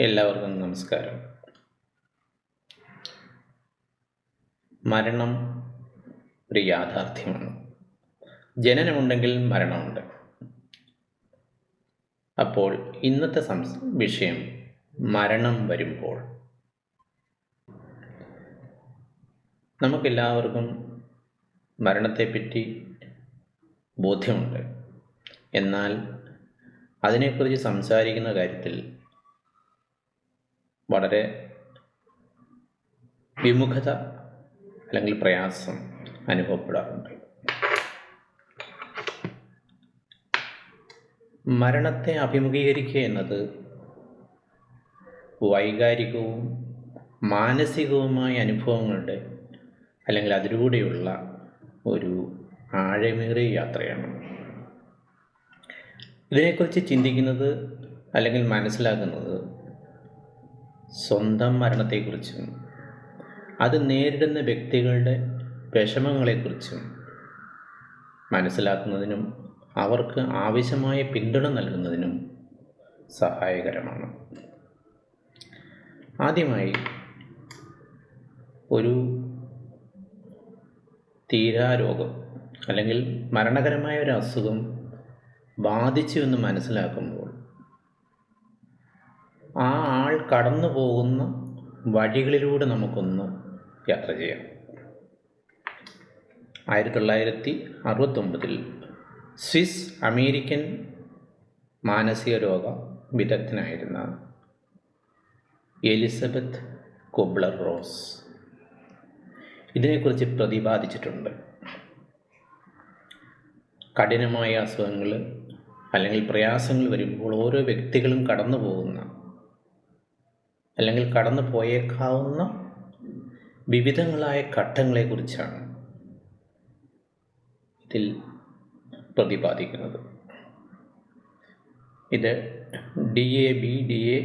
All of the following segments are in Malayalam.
എല്ലാവർക്കും നമസ്കാരം. മരണം ഒരു യാഥാർത്ഥ്യമാണ്. ജനനമുണ്ടെങ്കിൽ മരണമുണ്ട്. അപ്പോൾ ഇന്നത്തെ സംസ് വിഷയം മരണം വരുമ്പോൾ. നമുക്കെല്ലാവർക്കും മരണത്തെപ്പറ്റി ബോധ്യമുണ്ട്. എന്നാൽ അതിനെക്കുറിച്ച് സംസാരിക്കുന്ന കാര്യത്തിൽ വളരെ വിമുഖത അല്ലെങ്കിൽ പ്രയാസം അനുഭവപ്പെടാറുണ്ട്. മരണത്തെ അഭിമുഖീകരിക്കുക എന്നത് വൈകാരികവും മാനസികവുമായ അനുഭവങ്ങളുടെ അല്ലെങ്കിൽ അതിലൂടെയുള്ള ഒരു ആഴമേറിയ യാത്രയാണ്. ഇതിനെക്കുറിച്ച് ചിന്തിക്കുന്നത് അല്ലെങ്കിൽ മനസ്സിലാക്കുന്നത് സ്വന്തം മരണത്തെക്കുറിച്ചും അത് നേരിടുന്ന വ്യക്തികളുടെ വിഷമങ്ങളെക്കുറിച്ചും മനസ്സിലാക്കുന്നതിനും അവർക്ക് ആവശ്യമായ പിന്തുണ നൽകുന്നതിനും സഹായകരമാണ്. ആദ്യമായി ഒരു തീരാരോഗം അല്ലെങ്കിൽ മരണകരമായ ഒരു അസുഖം ബാധിച്ചു എന്ന് മനസ്സിലാക്കുമ്പോൾ ആ ആൾ കടന്നു പോകുന്ന വഴികളിലൂടെ നമുക്കൊന്ന് യാത്ര ചെയ്യാം. ആയിരത്തി തൊള്ളായിരത്തി അറുപത്തൊമ്പതിൽ സ്വിസ് അമേരിക്കൻ മാനസിക രോഗ വിദഗ്ധനായിരുന്ന എലിസബത്ത് കൊബ്ലർ റോസ് ഇതിനെക്കുറിച്ച് പ്രതിപാദിച്ചിട്ടുണ്ട്. കഠിനമായ അസുഖങ്ങൾ അല്ലെങ്കിൽ പ്രയാസങ്ങൾ വരുമ്പോൾ ഓരോ വ്യക്തികളും കടന്നു പോകുന്ന അല്ലെങ്കിൽ കടന്നു പോയേക്കാവുന്ന വിവിധങ്ങളായ ഘട്ടങ്ങളെക്കുറിച്ചാണ് ഇതിൽ പ്രതിപാദിക്കുന്നത്. ഇത് D A B D A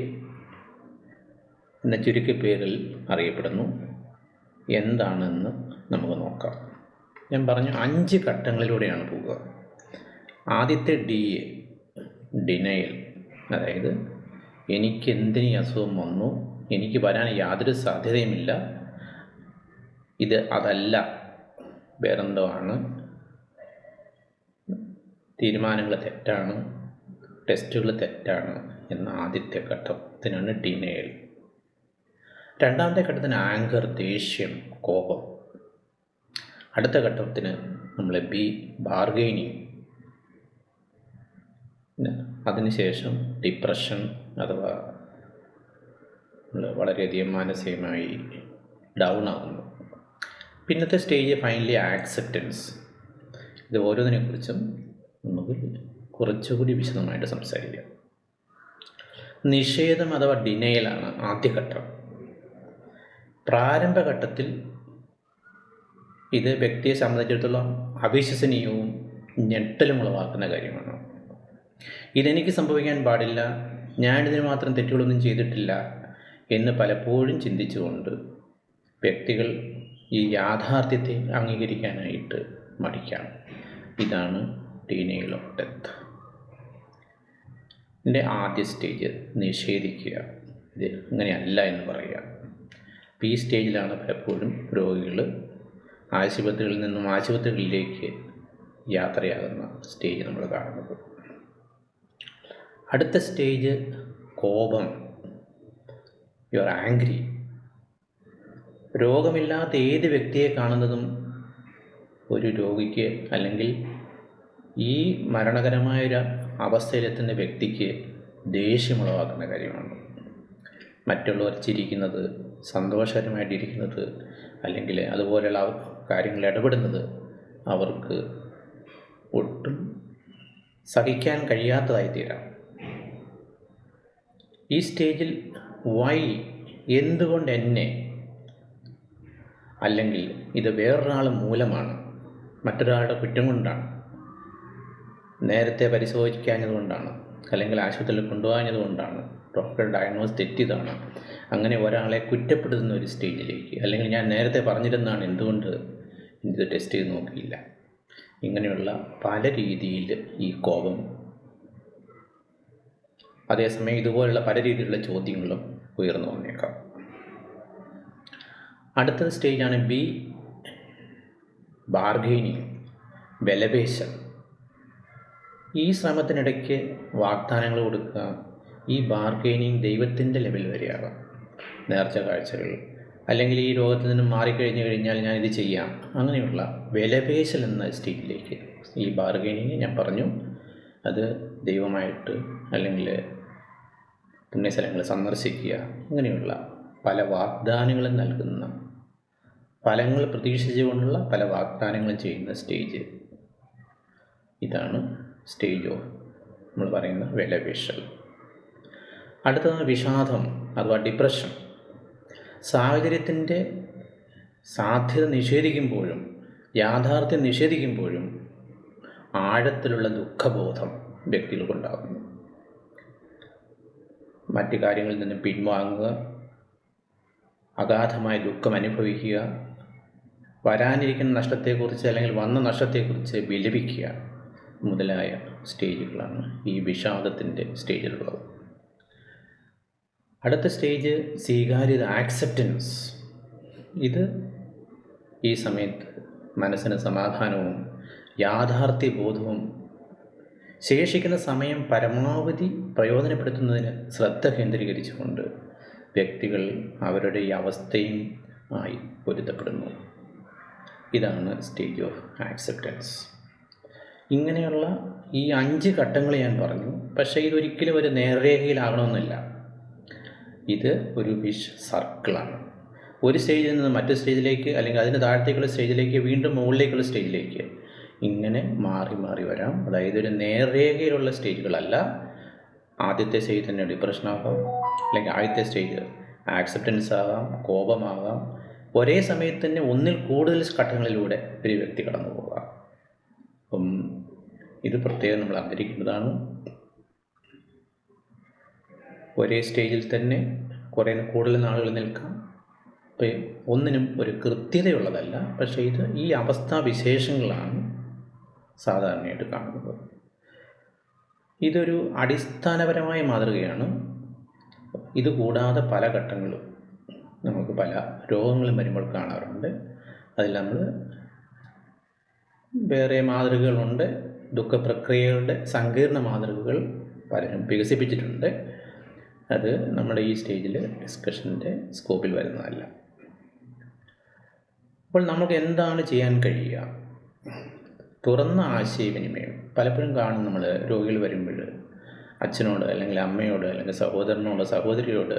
എന്ന ചുരുക്കപ്പേരിൽ അറിയപ്പെടുന്നു. എന്താണെന്ന് നമുക്ക് നോക്കാം. ഞാൻ പറഞ്ഞു അഞ്ച് ഘട്ടങ്ങളിലൂടെയാണ് പോവുക. ആദ്യത്തെ ഡി എ ഡിനയൽ അതായത് എനിക്ക് എന്തിനീ അസുഖം വന്നു? എനിക്ക് വരാൻ യാതൊരു സാധ്യതയുമില്ല. ഇത് അതല്ല. വേറെന്തോ ആണ് തീരുമാനങ്ങൾ തെറ്റാണ്. ടെസ്റ്റുകൾ തെറ്റാണ് എന്ന ആദ്യത്തെ ഘട്ടത്തിനാണ് ഡിനയൽ രണ്ടാമത്തെ ഘട്ടത്തിന് ആങ്കർ ദേഷ്യം കോപം. അടുത്ത ഘട്ടത്തിന് നമ്മൾ ബി ബാർഗൈനിങ് അതിനുശേഷം ഡിപ്രഷൻ അഥവാ വളരെയധികം മാനസികമായി ഡൗൺ ആകുന്നു പിന്നത്തെ സ്റ്റേജ് ഫൈനലി ആക്സെപ്റ്റൻസ് ഇത് ഓരോന്നിനെക്കുറിച്ചും നമുക്ക് കുറച്ചുകൂടി വിശദമായിട്ട് സംസാരിക്കാം. നിഷേധം അഥവാ ഡിനയലാണ് ആദ്യഘട്ടം പ്രാരംഭഘട്ടത്തിൽ ഇത് വ്യക്തിയെ സംബന്ധിച്ചിടത്തോളം അവിശ്വസനീയവും ഞെട്ടലും ഉളവാക്കുന്ന കാര്യമാണ്. ഇതെനിക്ക് സംഭവിക്കാൻ പാടില്ല. ഞാനിതിന് മാത്രം തെറ്റുകളൊന്നും ചെയ്തിട്ടില്ല എന്ന് പലപ്പോഴും ചിന്തിച്ചുകൊണ്ട് വ്യക്തികൾ ഈ യാഥാർത്ഥ്യത്തെ അംഗീകരിക്കാനായിട്ട് മടിക്കാം ഇതാണ് ടീനേജിലോ ഓഫ് ഡെത്ത് ഇതിന്റെ ആദ്യ സ്റ്റേജ് നിഷേധിക്കുക. ഇത് അങ്ങനെയല്ല എന്ന് പറയുക ഈ സ്റ്റേജിലാണ് പലപ്പോഴും രോഗികൾ ആശുപത്രികളിൽ നിന്നും ആശുപത്രികളിലേക്ക് യാത്രയാകുന്ന സ്റ്റേജ് നമ്മൾ കാണുന്നത്. അടുത്ത സ്റ്റേജ് കോപം. യു ആർ ആംഗ്രി രോഗമില്ലാത്ത ഏത് വ്യക്തിയെ കാണുന്നതും ഒരു രോഗിക്ക് അല്ലെങ്കിൽ ഈ മരണകരമായ ഒരു അവസ്ഥയിലെത്തുന്ന വ്യക്തിക്ക് ദേഷ്യമുളവാക്കുന്ന കാര്യമാണ്. മറ്റുള്ളവർ ചിരിക്കുന്നത് സന്തോഷകരമായിട്ടിരിക്കുന്നത് അല്ലെങ്കിൽ അതുപോലെയുള്ള കാര്യങ്ങൾ ഇടപെടുന്നത് അവർക്ക് ഒട്ടും സഹിക്കാൻ കഴിയാത്തതായി തീരാം ഈ സ്റ്റേജിൽ വൈ എന്തുകൊണ്ട് എന്നെ അല്ലെങ്കിൽ ഇത് വേറൊരാൾ മൂലമാണ് മറ്റൊരാളുടെ കുറ്റം കൊണ്ടാണ് നേരത്തെ പരിശോധിക്കാഞ്ഞതുകൊണ്ടാണ് അല്ലെങ്കിൽ ആശുപത്രിയിൽ കൊണ്ടുപോകാഞ്ഞത് കൊണ്ടാണ് ഡോക്ടർ ഡയഗ്നോസ് തെറ്റിയതാണ് അങ്ങനെ ഒരാളെ കുറ്റപ്പെടുത്തുന്ന ഒരു സ്റ്റേജിലേക്ക് അല്ലെങ്കിൽ ഞാൻ നേരത്തെ പറഞ്ഞിരുന്നാണ് എന്തുകൊണ്ട് ഇത് ടെസ്റ്റ് ചെയ്ത് നോക്കിയില്ല. ഇങ്ങനെയുള്ള പല രീതിയിൽ ഈ കോപം അതേസമയം ഇതുപോലുള്ള പല രീതിയിലുള്ള ചോദ്യങ്ങളും ഉയർന്നു വന്നേക്കാം. അടുത്ത സ്റ്റേജാണ് ബി ബാർഗെയിനിങ് വിലപേശൽ. ഈ ശ്രമത്തിനിടയ്ക്ക് വാഗ്ദാനങ്ങൾ കൊടുക്കുക ഈ ബാർഗെയിനിങ് ദൈവത്തിന്റെ ലെവൽ വരെയാകാം നേർച്ച കാഴ്ചകൾ. അല്ലെങ്കിൽ ഈ രോഗത്തിൽ നിന്നും മാറിക്കഴിഞ്ഞു കഴിഞ്ഞാൽ ഞാൻ ഇത് ചെയ്യാം. അങ്ങനെയുള്ള വിലപേശൽ എന്ന സ്റ്റേജിലേക്ക് ഈ ബാർഗെയിനിങ് ഞാൻ പറഞ്ഞു. അത് ദൈവമായിട്ട് അല്ലെങ്കിൽ പുണ്യസ്ഥലങ്ങൾ സന്ദർശിക്കുക. അങ്ങനെയുള്ള പല വാഗ്ദാനങ്ങളും നൽകുന്ന ഫലങ്ങൾ പ്രതീക്ഷിച്ചുകൊണ്ടുള്ള പല വാഗ്ദാനങ്ങളും ചെയ്യുന്ന സ്റ്റേജ്. ഇതാണ് സ്റ്റേജ് ഓഫ് നമ്മൾ പറയുന്ന വിലപേശൽ. അടുത്തത് വിഷാദം അഥവാ ഡിപ്രഷൻ. സാഹചര്യത്തിന്റെ സാധ്യത നിഷേധിക്കുമ്പോഴും യാഥാർത്ഥ്യം നിഷേധിക്കുമ്പോഴും ആഴത്തിലുള്ള ദുഃഖബോധം വ്യക്തികൾക്കുണ്ടാകുന്നു. മറ്റു കാര്യങ്ങളിൽ നിന്നും പിൻവാങ്ങുക അഗാധമായ ദുഃഖം അനുഭവിക്കുക വരാനിരിക്കുന്ന നഷ്ടത്തെക്കുറിച്ച് അല്ലെങ്കിൽ വന്ന നഷ്ടത്തെക്കുറിച്ച് വിലപിക്കുക മുതലായ സ്റ്റേജുകളാണ് ഈ വിഷാദത്തിന്റെ സ്റ്റേജിലുള്ളത് അടുത്ത സ്റ്റേജ് സ്വീകാര്യത ആക്സെപ്റ്റൻസ് ഇത് ഈ സമയത്ത് മനസ്സിന് സമാധാനവും യാഥാർത്ഥ്യ ബോധവും ശേഷിക്കുന്ന സമയം പരമാവധി പ്രയോജനപ്പെടുത്തുന്നതിന് ശ്രദ്ധ കേന്ദ്രീകരിച്ചുകൊണ്ട് വ്യക്തികൾ അവരുടെ ഈ അവസ്ഥയും ആയി പൊരുത്തപ്പെടുന്നു. ഇതാണ് സ്റ്റേജ് ഓഫ് ആക്സെപ്റ്റൻസ് ഇങ്ങനെയുള്ള ഈ അഞ്ച് ഘട്ടങ്ങൾ ഞാൻ പറഞ്ഞു. പക്ഷേ ഇതൊരിക്കലും ഒരു നേർരേഖയിലാകണമെന്നില്ല. ഇത് ഒരു വിഷ് സർക്കിളാണ് ഒരു സ്റ്റേജിൽ നിന്ന് മറ്റു സ്റ്റേജിലേക്ക് അല്ലെങ്കിൽ അതിന് താഴത്തേക്കുള്ള സ്റ്റേജിലേക്ക് വീണ്ടും മുകളിലേക്കുള്ള സ്റ്റേജിലേക്ക് ഇങ്ങനെ മാറി മാറി വരാം. അതായത് ഒരു നേർരേഖയിലുള്ള സ്റ്റേജുകളല്ല. ആദ്യത്തെ സ്റ്റേജ് തന്നെ ഡിപ്രഷൻ ആകാം അല്ലെങ്കിൽ ആദ്യത്തെ സ്റ്റേജ് ആക്സെപ്റ്റൻസ് ആകാം കോപമാകാം ഒരേ സമയത്ത് തന്നെ ഒന്നിൽ കൂടുതൽ ഘട്ടങ്ങളിലൂടെ ഒരു വ്യക്തി കടന്നു പോകാം അപ്പം ഇത് പ്രത്യേകം നമ്മൾ അറിഞ്ഞിരിക്കുന്നതാണ് ഒരേ സ്റ്റേജിൽ തന്നെ കുറേ കൂടുതൽ നാളുകൾ നിൽക്കാം. ഒന്നിനും ഒരു കൃത്യതയുള്ളതല്ല. പക്ഷേ ഇത് ഈ അവസ്ഥാവിശേഷങ്ങളാണ് സാധാരണയായിട്ട് കാണുന്നത്. ഇതൊരു അടിസ്ഥാനപരമായ മാതൃകയാണ്. ഇതുകൂടാതെ പല ഘട്ടങ്ങളും നമുക്ക് പല രോഗങ്ങളും വരുമ്പോൾ കാണാറുണ്ട്. അതിൽ നമ്മൾ വേറെ മാതൃകകളുണ്ട് ദുഃഖപ്രക്രിയകളുടെ സങ്കീർണ മാതൃകകൾ പലരും വികസിപ്പിച്ചിട്ടുണ്ട്. അത് നമ്മുടെ ഈ സ്റ്റേജിൽ ഡിസ്കഷന്റെ സ്കോപ്പിൽ വരുന്നതല്ല. അപ്പോൾ നമുക്ക് എന്താണ് ചെയ്യാൻ കഴിയുക? തുറന്ന ആശയവിനിമയം. പലപ്പോഴും കാണും നമ്മൾ രോഗികൾ വരുമ്പോൾ അച്ഛനോട് അല്ലെങ്കിൽ അമ്മയോട് അല്ലെങ്കിൽ സഹോദരനോട് സഹോദരിയോട്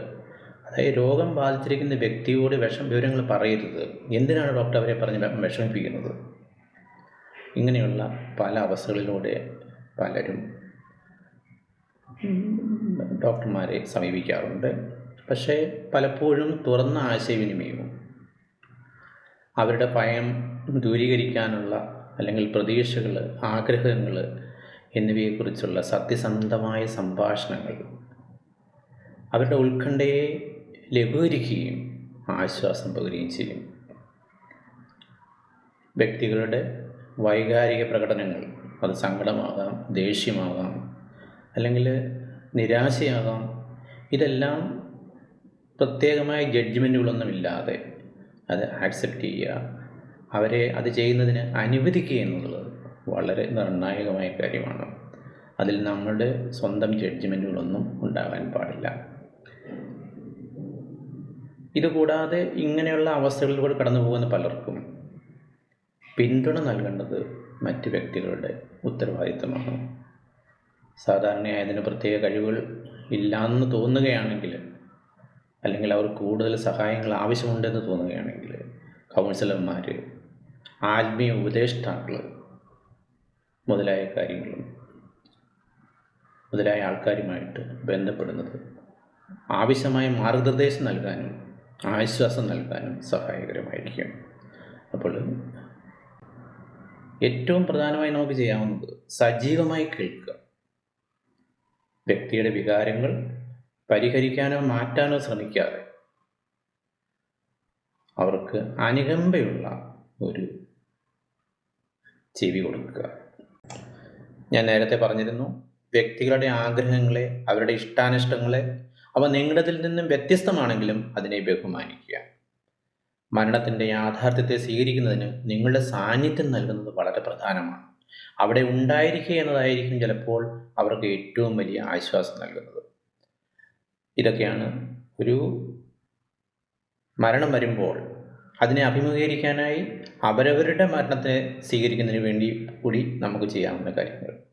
അതായത് രോഗം ബാധിച്ചിരിക്കുന്ന വ്യക്തിയോട് വിഷം വിവരങ്ങൾ പറയരുത്. എന്തിനാണ് ഡോക്ടർ അവരെ പറഞ്ഞ് വിഷമിപ്പിക്കുന്നത്? ഇങ്ങനെയുള്ള പല അവസ്ഥകളിലൂടെ പലരും ഡോക്ടർമാരെ സമീപിക്കാറുണ്ട്. പക്ഷേ പലപ്പോഴും തുറന്ന ആശയവിനിമയവും അവരുടെ ഭയം ദൂരീകരിക്കാനുള്ള അല്ലെങ്കിൽ പ്രതീക്ഷകൾ ആഗ്രഹങ്ങൾ എന്നിവയെക്കുറിച്ചുള്ള സത്യസന്ധമായ സംഭാഷണങ്ങൾ അവരുടെ ഉത്കണ്ഠയെ ലഘൂകരിക്കുകയും ആശ്വാസം പകരുകയും ചെയ്യും. വ്യക്തികളുടെ വൈകാരിക പ്രകടനങ്ങൾ അത് സങ്കടമാകാം ദേഷ്യമാകാം അല്ലെങ്കിൽ നിരാശയാകാം ഇതെല്ലാം പ്രത്യേകമായ ജഡ്ജ്മെന്റുകളൊന്നുമില്ലാതെ അത് ആക്സെപ്റ്റ് ചെയ്യുക അവരെ അത് ചെയ്യുന്നതിന് അനുവദിക്കുക എന്നുള്ളത് വളരെ നിർണായകമായ കാര്യമാണ്. അതിൽ നമ്മുടെ സ്വന്തം ജഡ്ജ്മെന്റുകളൊന്നും ഉണ്ടാകാൻ പാടില്ല. ഇതുകൂടാതെ ഇങ്ങനെയുള്ള അവസ്ഥകളിലൂടെ കടന്നു പോകുന്ന പലർക്കും പിന്തുണ നൽകേണ്ടത് മറ്റ് വ്യക്തികളുടെ ഉത്തരവാദിത്തമാണ്. സാധാരണയായി അതിന് പ്രത്യേക കഴിവുകൾ ഇല്ലാന്ന് തോന്നുകയാണെങ്കിൽ അല്ലെങ്കിൽ അവർ കൂടുതൽ സഹായങ്ങൾ ആവശ്യമുണ്ടെന്ന് തോന്നുകയാണെങ്കിൽ കൗൺസിലർമാർ ആത്മീയ ഉപദേഷ്ടാക്കൾ മുതലായ കാര്യങ്ങളും മുതലായ ആൾക്കാരുമായിട്ട് ബന്ധപ്പെടുന്നത് ആവശ്യമായ മാർഗനിർദ്ദേശം നൽകാനും ആശ്വാസം നൽകാനും സഹായകരമായിരിക്കും. അപ്പോൾ ഏറ്റവും പ്രധാനമായി നമുക്ക് ചെയ്യാവുന്നത് സജീവമായി കേൾക്കുക. വ്യക്തിയുടെ വികാരങ്ങൾ പരിഹരിക്കാനോ മാറ്റാനോ ശ്രമിക്കാതെ അവർക്ക് അനുകമ്പയുള്ള ഒരു ചെവി കൊടുക്കുക. ഞാൻ നേരത്തെ പറഞ്ഞിരുന്നു വ്യക്തികളുടെ ആഗ്രഹങ്ങളെ അവരുടെ ഇഷ്ടാനിഷ്ടങ്ങളെ അവ നിങ്ങളുടേതിൽ നിന്നും വ്യത്യസ്തമാണെങ്കിലും അതിനെ ബഹുമാനിക്കുക. മരണത്തിന്റെ യാഥാർത്ഥ്യത്തെ സ്വീകരിക്കുന്നതിന് നിങ്ങളുടെ സാന്നിധ്യം നൽകുന്നത് വളരെ പ്രധാനമാണ്. അവിടെ ഉണ്ടായിരിക്കുക എന്നതായിരിക്കും ചിലപ്പോൾ അവർക്ക് ഏറ്റവും വലിയ ആശ്വാസം നൽകുന്നത്. ഇതൊക്കെയാണ് ഒരു മരണം വരുമ്പോൾ അതിനെ അഭിമുഖീകരിക്കാനായി അവരവരുടെ മരണത്തെ സ്വീകരിക്കുന്നതിന് വേണ്ടി കൂടി നമുക്ക് ചെയ്യാവുന്ന കാര്യങ്ങൾ.